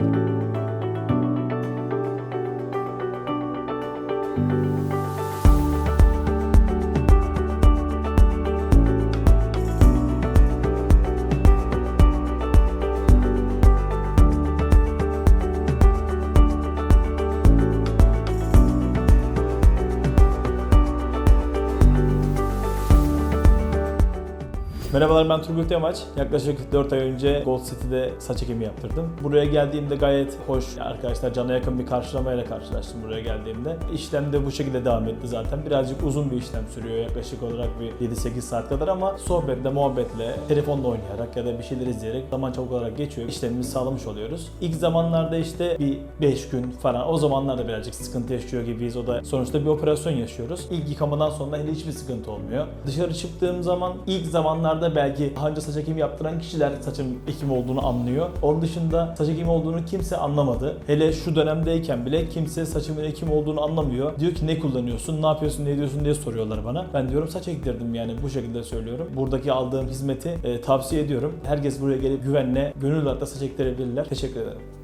thank you Merhabalar ben Turgut Yamaç. Yaklaşık 4 ay önce Gold City'de saç ekimi yaptırdım. Buraya geldiğimde gayet hoş arkadaşlar cana yakın bir karşılamayla karşılaştım buraya geldiğimde. İşlem de bu şekilde devam etti zaten. Birazcık uzun bir işlem sürüyor yaklaşık olarak bir 7-8 saat kadar ama sohbetle, muhabbetle, telefonla oynayarak ya da bir şeyler izleyerek zaman çabuk olarak geçiyor. İşlemimizi sağlamış oluyoruz. İlk zamanlarda işte bir 5 gün falan o zamanlarda birazcık sıkıntı yaşıyor gibiyiz. O da sonuçta bir operasyon yaşıyoruz. İlk yıkamadan sonra hele hiçbir sıkıntı olmuyor. Dışarı çıktığım zaman ilk zamanlarda belki daha önce saç ekimi yaptıran kişiler saçım ekim olduğunu anlıyor. Onun dışında saç ekimi olduğunu kimse anlamadı. Hele şu dönemdeyken bile kimse saçımın ekim olduğunu anlamıyor. Diyor ki ne kullanıyorsun, ne yapıyorsun, ne ediyorsun diye soruyorlar bana. Ben diyorum saç ektirdim yani bu şekilde söylüyorum. Buradaki aldığım hizmeti e, tavsiye ediyorum. Herkes buraya gelip güvenle, gönül rahatla saç ektirebilirler. Teşekkür ederim.